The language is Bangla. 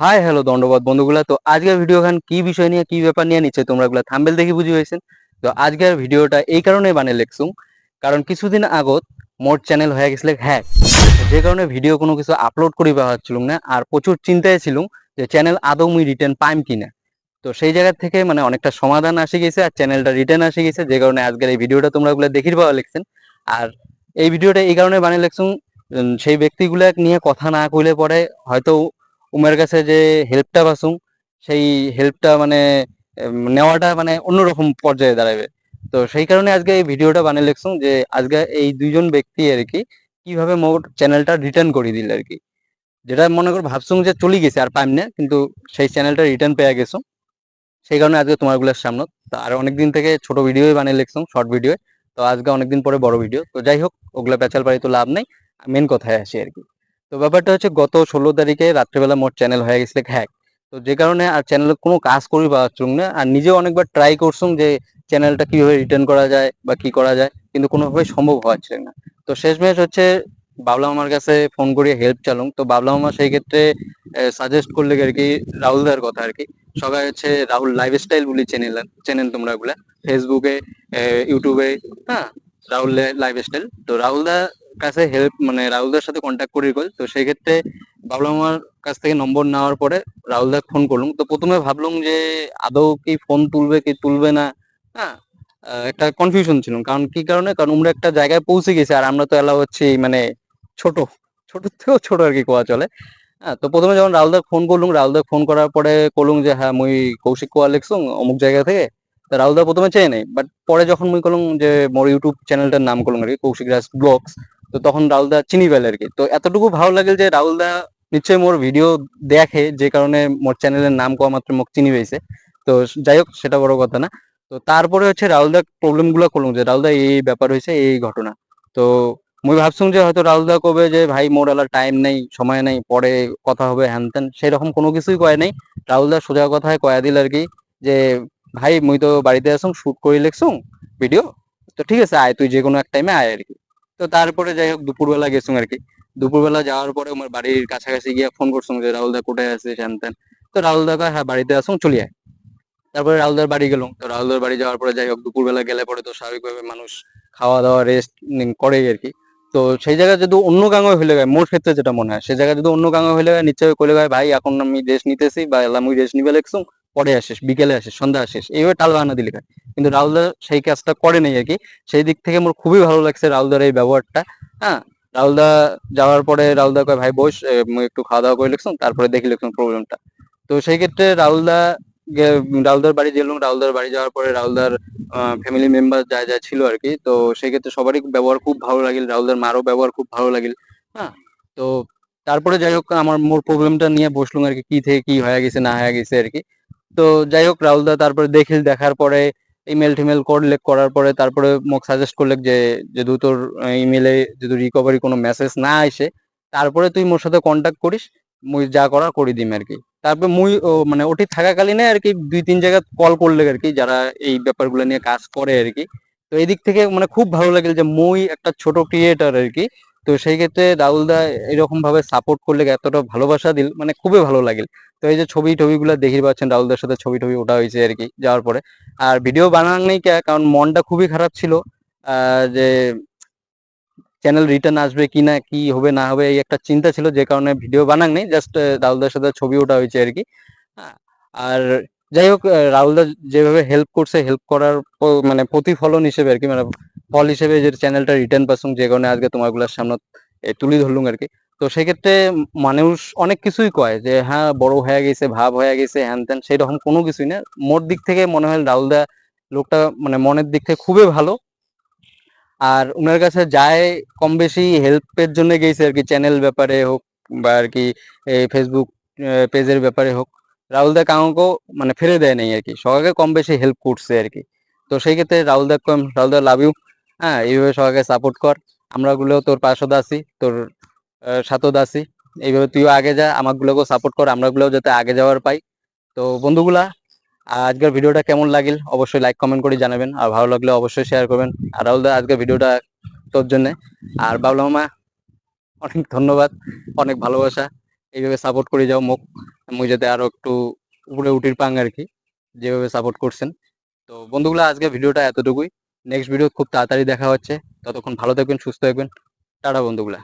Hi hello দণ্ডবাদ বন্ধুগুলা। তো আজকের ভিডিও খান কি বিষয় নিয়ে, কি ব্যাপার নিয়ে নিচ্ছে তোমরা গুলা থাম্বেল দেখে বুঝি হয়েছেন তো আজকের ভিডিওটা এই কারণে বানিয়ে লেখছুম কারণ কিছুদিন আগত মোর চ্যানেল হয়ে গেছিল হ্যাক যে কারণে ভিডিও কোনো কিছু আপলোড করি পাচ্ছিলাম না, আর প্রচুর চিন্তায় ছিলাম যে চ্যানেল আদৌ মুই রিটার্ন পাইম কিনা। তো সেই জায়গা থেকে মানে অনেকটা সমাধান আসে গেছে আর চ্যানেলটা রিটার্ন আসে গেছে, যে কারণে আজকের এই ভিডিওটা তোমরা গুলা দেখির পাওয়া লিখছেন। আর এই ভিডিওটা এই কারণে বানিয়ে লেখছুম সেই ব্যক্তিগুলা নিয়ে কথা না কইলে পরে হয়তো উমের কাছে যে হেল্পটা পাসুম, সেই হেল্পটা মানে নেওয়াটা মানে অন্যরকম পর্যায়ে দাঁড়াবে। তো সেই কারণে আজকে এই ভিডিওটা বানিয়ে লেখছুম যে, আজকে এই দুইজন ব্যক্তি আর কি, কীভাবে মোর চ্যানেলটা রিটার্ন করে দিল আর কি। যেটা মনে কর ভাবছুম যে চলে গেছে আর পাইম না, কিন্তু সেই চ্যানেলটা রিটার্ন পেয়ে গেছো সেই কারণে আজকে তোমারগুলোর সামনে আর অনেকদিন থেকে ছোট ভিডিও বানিয়ে লেখছুম শর্ট ভিডিও। তো আজকে অনেকদিন পরে বড় ভিডিও। তো যাই হোক, ওগুলা পেঁচাল পারি তো লাভ নেই মেন কথায় আসি আর কি। তো ব্যাপারটা হচ্ছে গত ষোলো তারিখে রাত্রেবেলা মোট চ্যানেল হয়ে গেছিল হ্যাক তো যে কারণে আর চ্যানেলে কোনো কাজ করি পাচ্ছুম না। আর নিজেও অনেকবার ট্রাই করছুম যে চ্যানেলটা কীভাবে রিটার্ন করা যায় বা কি করা যায়, কিন্তু কোনোভাবে সম্ভব হচ্ছিল না। তো শেষমেশ হচ্ছে বাবলা মামার কাছে ফোন করিয়ে হেল্প চালুম। তো বাবলা মামা সেই ক্ষেত্রে সাজেস্ট করলে আর কি রাহুলদার কথা আর কি। সবাই হচ্ছে রাহুল লাইফস্টাইল বলি চ্যানেল চ্যানেল তোমরা ওগুলা। ফেসবুকে ইউটিউবে হ্যাঁ রাহুল লাইফস্টাইল তো রাহুলদার কাছে হেল্প মানে রাহুলদার সাথে কন্ট্যাক্ট করি কল। তো সেই ক্ষেত্রে বাবলা মামার কাছ থেকে নম্বর নেওয়ার পরে রাহুলদার ফোন করলাম। তো প্রথমে ভাবলাম যে আদৌ কি ফোন তুলবে, কি তুলবে না হ্যাঁ? একটা কনফিউশন ছিল। কারণ কি কারণে? কারণ আমরা একটা জায়গায় পৌঁছে গেছি আর আমরা তো এলাও হচ্ছে মানে ছোট ছোট থেকেও ছোট আর কি কোয়া চলে। হ্যাঁ তো প্রথমে যখন রাহুলদার ফোন করলুম রাহুলদার ফোন করার পরে করলুম যে হ্যাঁ মুই কৌশিক কোয়া লিখছুম অমুক জায়গা থেকে। তো রাহুলদা প্রথমে চেয়ে নেই বাট পরে যখন মুই করলাম যে, মোর ইউটিউব চ্যানেলটার নাম করলাম আর কি, কৌশিক রাজ ব্লগস তো তখন রাহুলদা চিনি পেলে আর কি তো এতটুকু ভালো লাগে যে রাহুলদা নিশ্চয়ই মোর ভিডিও দেখে, যে কারণে মোর চ্যানেলের নাম কোয়া মাত্র মোক চিনি পেয়েছে। তো যাই হোক, সেটা বড় কথা না। তো তারপরে হচ্ছে রাহুলদা প্রবলেমগুলো করলাম যে রাহুলদা এই ব্যাপার হয়েছে, এই ঘটনা। তো মুই ভাবছুম যে হয়তো রাহুলদা কবে যে, ভাই, মোর আলার টাইম নেই, সময় নেই, পরে কথা হবে, হ্যান ত্যান। সেরকম কোনো কিছুই কয় নাই। রাহুলদা সোজা কথায় কয়া দিল আর কি যে, ভাই, মুই তো বাড়িতে আসুম শুট করে লেখছুম ভিডিও তো ঠিক আছে, আয়, তুই যে কোনো এক টাইমে আয় আর কি তো তারপরে যাই হোক, দুপুরবেলা গেছুম আর কি দুপুরবেলা যাওয়ার পরে আমার বাড়ির কাছাকাছি গিয়ে ফোন করছুম যে, রাহুল দা কোথায় আছে? হ্যান ত্যান। তো রাহুলদা কয় হ্যাঁ বাড়িতে আসুম চলে আয়। তারপরে রাহুলদার বাড়ি গেলাম। তো রাহুলদার বাড়ি যাওয়ার পরে যাই হোক, দুপুরবেলা গেলে পরে তো স্বাভাবিকভাবে মানুষ খাওয়া দাওয়া রেস্ট করেই আর কি তো সেই জায়গায় যদি অন্য গাঙে হইলে গায়, মোর ক্ষেত্রে যেটা মনে হয় সেই জায়গায় যদি অন্য গাঙে হইলে গায়, নিশ্চয়ই কইলে গায়, ভাই, এখন আমি রেস্ট নিতেছি বা এলাম রেস্ট নিবে লেখছুম পরে আসিস, বিকেলে আসিস সন্ধ্যা আসিস, এইভাবে টাল বাহানা দিলে গায় কিন্তু রাহুলদার সেই কাজটা করে নাই আর কি। সেই দিক থেকে মোর খুবই ভালো লাগছে রাহুলদার এই ব্যবহারটা হ্যাঁ? রাহুলদা যাওয়ার পরে রাহুলদা কয়, ভাই বস একটু খাওয়া দাওয়া করে লিখছুম তারপরে দেখি লিখছুম প্রবলেমটা। তো সেই ক্ষেত্রে রাহুলদা রাহুলদার বাড়ি গেলাম, রাহুলদার বাড়ি যাওয়ার পরে রাহুলদার ফ্যামিলি মেম্বার যা যা ছিল আর কি, তো সেই ক্ষেত্রে সবারই ব্যবহার খুব ভালো লাগিল, রাহুলদার মারও ব্যবহার খুব ভালো লাগিল হ্যাঁ? তো তারপরে যাই হোক, আমার মোর প্রবলেমটা নিয়ে বসলুম আর কি কি থেকে কি হয়ে গেছে, না হয়ে গেছে আর কি। তো যাই হোক রাহুলদা তারপরে দেখিল দেখার পরে ইমেল টিমেল করলে, করার পরে তারপরে মোক সাজেস্ট করলে যে যদি তোর ইমেলে যদি রিকভারি কোনো মেসেজ না আসে, তারপরে তুই মোর সাথে কন্ট্যাক্ট করিস, মুই যা করার করে দিম আর কি তারপরে মুই মানে ওটি থাকাকালীনে আর কি দুই তিন জায়গা কল করলে আর কি যারা এই ব্যাপারগুলো নিয়ে কাজ করে আর কি তো এই দিক থেকে মানে খুব ভালো লাগল যে মুই একটা ছোট ক্রিয়েটার আর কি তো সেই ক্ষেত্রে রাহুল দা এরকম ভাবে সাপোর্ট করলে এতটা ভালোবাসা দিল মানে খুবই ভালো লাগিল। তো এই যে ছবি টবিগুলো দেখি পাচ্ছেন, রাহুলদার সাথে ছবি টবি ওঠা হয়েছে আর কি যাওয়ার পরে। আর ভিডিও বানান নেই কে, কারণ মনটা খুবই খারাপ ছিল যে চ্যানেল রিটার্ন আসবে কি না, কি হবে, না হবে, এই একটা চিন্তা ছিল, যে কারণে ভিডিও বানান নেই জাস্ট রাহুলদার সাথে ছবি ওঠা হয়েছে আর কি। আর যাই হোক রাহুলদা যেভাবে হেল্প করছে হেল্প করার মানে প্রতিফলন হিসেবে আর কি মানে ফল হিসেবে যে চ্যানেলটা রিটার্ন পাসুম যে কারণে আজকে তোমারগুলোর সামনে তুলি ধরলুম আর কি। তো সেক্ষেত্রে মানুষ অনেক কিছুই কয় যে হ্যাঁ বড় হয়ে গেছে, ভাব হয়ে গেছে, হ্যান ত্যান সেই রকম কোনো কিছুই না। মোর দিক থেকে মনে হয় রাহুলদা লোকটা মানে মনের দিক থেকে খুবই ভালো। আর উনার কাছে যায় কম বেশি হেল্পের জন্য গেছে আর কি, চ্যানেল ব্যাপারে হোক বা আর কি এই ফেসবুক পেজের ব্যাপারে হোক। রাহুলদা কাউকে মানে ফেলে দেয় নাই আর কি, সবাইকে কম বেশি হেল্প করছে আর কি। তো সেই ক্ষেত্রে রাহুল রাহুলদা কম রাহুলদা লাভ ইউ হ্যাঁ এইভাবে সবাইকে সাপোর্ট কর। আমরা গুলো তোর পার্শ্বদ আছি, তোর সাথদ আছি। এইভাবে তুইও আগে যা আমাগুলোকেও সাপোর্ট কর আমরা গুলোও যাতে আগে যাওয়ার পাই। তো বন্ধুগুলা, আজকের ভিডিওটা কেমন লাগিল? অবশ্যই লাইক কমেন্ট করে জানাবেন। আর ভালো লাগলে অবশ্যই শেয়ার করবেন। আর রাহুল দা, আজকের ভিডিওটা তোর জন্য। আর বাবলা মামা, অনেক ধন্যবাদ, অনেক ভালোবাসা। এইভাবে সাপোর্ট করে যাও মোক মুই যাতে আরও একটু উপরে উঠির পাং আর কি, যেভাবে সাপোর্ট করছেন। তো বন্ধুগুলো আজকে ভিডিওটা এতটুকুই। নেক্সট ভিডিও খুব তাড়াতাড়ি দেখা হচ্ছে। ততক্ষণ ভালো থাকবেন, সুস্থ থাকবেন। টাটা বন্ধুগুলা।